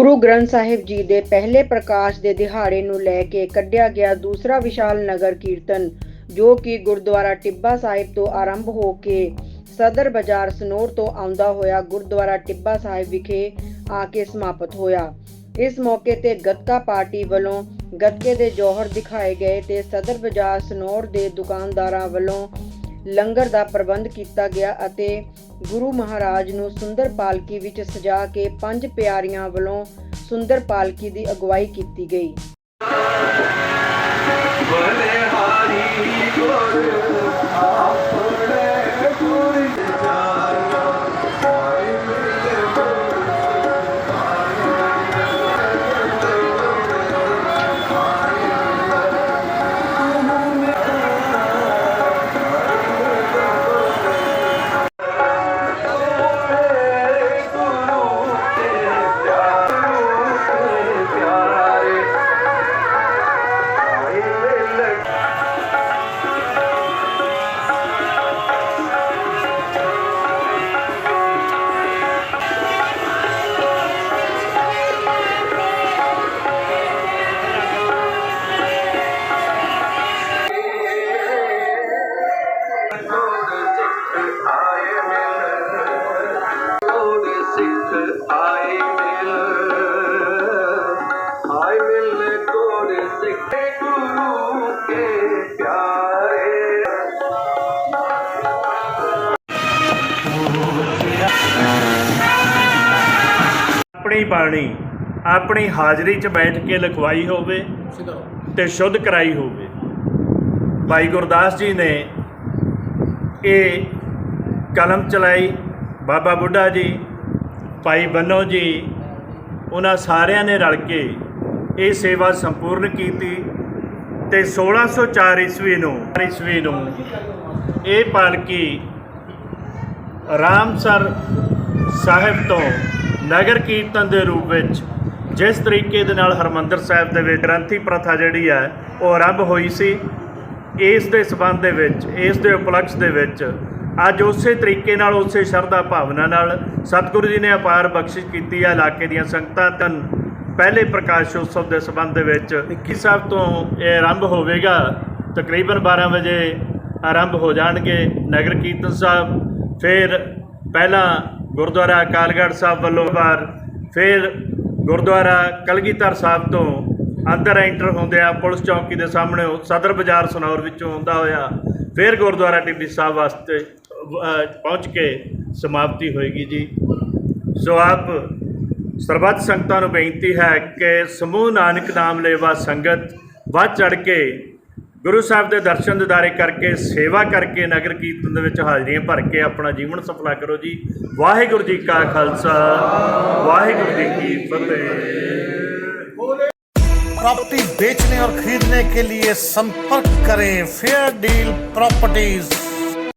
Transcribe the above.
ਗੁਰੂ ਗ੍ਰੰਥ ਸਾਹਿਬ ਜੀ ਦੇ ਪਹਿਲੇ ਪ੍ਰਕਾਸ਼ ਦੇ ਦਿਹਾੜੇ ਨੂੰ ਲੈ ਕੇ ਕੱਢਿਆ ਗਿਆ ਦੂਸਰਾ ਵਿਸ਼ਾਲ ਨਗਰ ਕੀਰਤਨ, ਜੋ ਕਿ ਗੁਰਦੁਆਰਾ ਟਿੱਬਾ ਸਾਹਿਬ ਤੋਂ ਆਰੰਭ ਹੋ ਕੇ ਸਦਰ ਬਾਜ਼ਾਰ ਸਨੋਰ ਤੋਂ ਆਉਂਦਾ ਹੋਇਆ ਗੁਰਦੁਆਰਾ ਟਿੱਬਾ ਸਾਹਿਬ ਵਿਖੇ ਆ ਕੇ ਸਮਾਪਤ ਹੋਇਆ। ਇਸ ਮੌਕੇ ਤੇ ਗੱਤਕਾ ਪਾਰਟੀ ਵੱਲੋਂ ਗੱਤਕੇ ਦੇ ਜੋਹਰ ਦਿਖਾਏ ਗਏ ਤੇ ਸਦਰ ਬਾਜ਼ਾਰ ਸਨੋਰ ਦੇ ਦੁਕਾਨਦਾਰਾਂ ਵੱਲੋਂ ਲੰਗਰ ਦਾ ਪ੍ਰਬੰਧ ਕੀਤਾ ਗਿਆ ਅਤੇ ਗੁਰੂ ਮਹਾਰਾਜ ਨੂੰ ਸੁੰਦਰ ਪਾਲਕੀ ਵਿੱਚ ਸਜਾ ਕੇ ਪੰਜ ਪਿਆਰੀਆਂ ਵੱਲੋਂ ਸੁੰਦਰ ਪਾਲਕੀ ਦੀ ਅਗਵਾਈ ਕੀਤੀ ਗਈ। ਮਿਲ ਸਿੱਖ ਗੁਰੂ ਕੇ ਪਿਆਰੇ ਆਪਣੀ ਬਾਣੀ, ਆਪਣੀ ਹਾਜ਼ਰੀ 'ਚ ਬੈਠ ਕੇ ਲਿਖਵਾਈ ਹੋਵੇ ਤੇ ਸ਼ੁੱਧ ਕਰਾਈ ਹੋਵੇ। ਭਾਈ ਗੁਰਦਾਸ ਜੀ ਨੇ ਇਹ ਕਲਮ ਚਲਾਈ, ਬਾਬਾ ਬੁੱਢਾ ਜੀ, ਭਾਈ ਬੰਨੋ ਜੀ, ਉਹਨਾਂ ਸਾਰਿਆਂ ਨੇ ਰਲ ਕੇ ਇਹ ਸੇਵਾ ਸੰਪੂਰਨ ਕੀਤੀ ਤੇ 1604 ਈਸਵੀ ਨੂੰ ਈਸਵੀ ਨੂੰ ਇਹ ਪਾਲਕੀ ਰਾਮਸਰ ਸਾਹਿਬ ਤੋਂ ਨਗਰ ਕੀਰਤਨ ਦੇ ਰੂਪ ਵਿੱਚ ਜਿਸ ਤਰੀਕੇ ਦੇ ਨਾਲ ਹਰਮੰਦਰ ਸਾਹਿਬ ਦੇ ਵਿੱਚ ਗ੍ਰੰਥੀ ਪ੍ਰਥਾ ਜਿਹੜੀ ਹੈ ਉਹ ਆਰੰਭ ਹੋਈ ਸੀ, ਇਸ ਦੇ ਸਬੰਧ ਦੇ ਵਿੱਚ, ਇਸ ਦੇ ਉਪਲਕਸ਼ ਦੇ ਵਿੱਚ ਅੱਜ ਉਸੇ ਤਰੀਕੇ ਨਾਲ, ਉਸੇ ਸ਼ਰਧਾ ਭਾਵਨਾ ਨਾਲ ਸਤਿਗੁਰੂ ਜੀ ਨੇ ਅਪਾਰ ਬਖਸ਼ਿਸ਼ ਕੀਤੀ ਹੈ, ਇਲਾਕੇ ਦੀਆਂ ਸੰਗਤਾਂ ਤਨ ਪਹਿਲੇ ਪ੍ਰਕਾਸ਼ ਉਤਸਵ ਦੇ ਸਬੰਧ ਦੇ ਵਿੱਚ 21 ਸਾਹਿਬ ਤੋਂ ਇਹ ਆਰੰਭ ਹੋਵੇਗਾ। ਤਕਰੀਬਨ 12 ਵਜੇ ਆਰੰਭ ਹੋ ਜਾਣਗੇ ਨਗਰ ਕੀਰਤਨ ਸਾਹਿਬ। ਫਿਰ ਪਹਿਲਾਂ ਗੁਰਦੁਆਰਾ ਅਕਾਲਗੜ੍ਹ ਸਾਹਿਬ ਵੱਲੋਂ ਵਾਰ ਫਿਰ ਗੁਰਦੁਆਰਾ ਕਲਗੀਧਰ ਸਾਹਿਬ ਤੋਂ ਅੰਦਰ ਐਂਟਰ ਹੁੰਦੇ ਆ ਪੁਲਿਸ ਚੌਕੀ ਦੇ ਸਾਹਮਣੇ ਸਦਰ ਬਾਜ਼ਾਰ ਸਨੌਰ ਵਿੱਚੋਂ ਆਉਂਦਾ ਹੋਇਆ ਫਿਰ ਗੁਰਦੁਆਰਾ ਟਿੱਬੀ ਸਾਹਿਬ ਵਾਸਤੇ ਪਹੁੰਚ ਕੇ ਸਮਾਪਤੀ ਹੋਏਗੀ ਜੀ। ਸੋ ਆਪ ਸਰਬੱਤ ਸੰਗਤਾਂ ਨੂੰ ਬੇਨਤੀ ਹੈ ਕਿ ਸਮੂਹ ਨਾਨਕ ਨਾਮ ਲੇਵਾ ਸੰਗਤ ਵੱਧ ਚੜ ਕੇ ਗੁਰੂ ਸਾਹਿਬ ਦੇ ਦਰਸ਼ਨ ਦਿਦਾਰੇ ਕਰਕੇ ਸੇਵਾ ਕਰਕੇ ਨਗਰ ਕੀਰਤਨ ਦੇ ਵਿੱਚ ਹਾਜ਼ਰੀਆਂ ਭਰ ਕੇ ਆਪਣਾ ਜੀਵਨ ਸਫਲਾ ਕਰੋ ਜੀ ਵਾਹਿਗੁਰੂ ਜੀ ਕਾ ਖਾਲਸਾ ਵਾਹਿਗੁਰੂ ਜੀ ਕੀ ਫਤਿਹ प्रॉपर्टी बेचने और खरीदने के लिए संपर्क करें फेयर डील प्रॉपर्टीज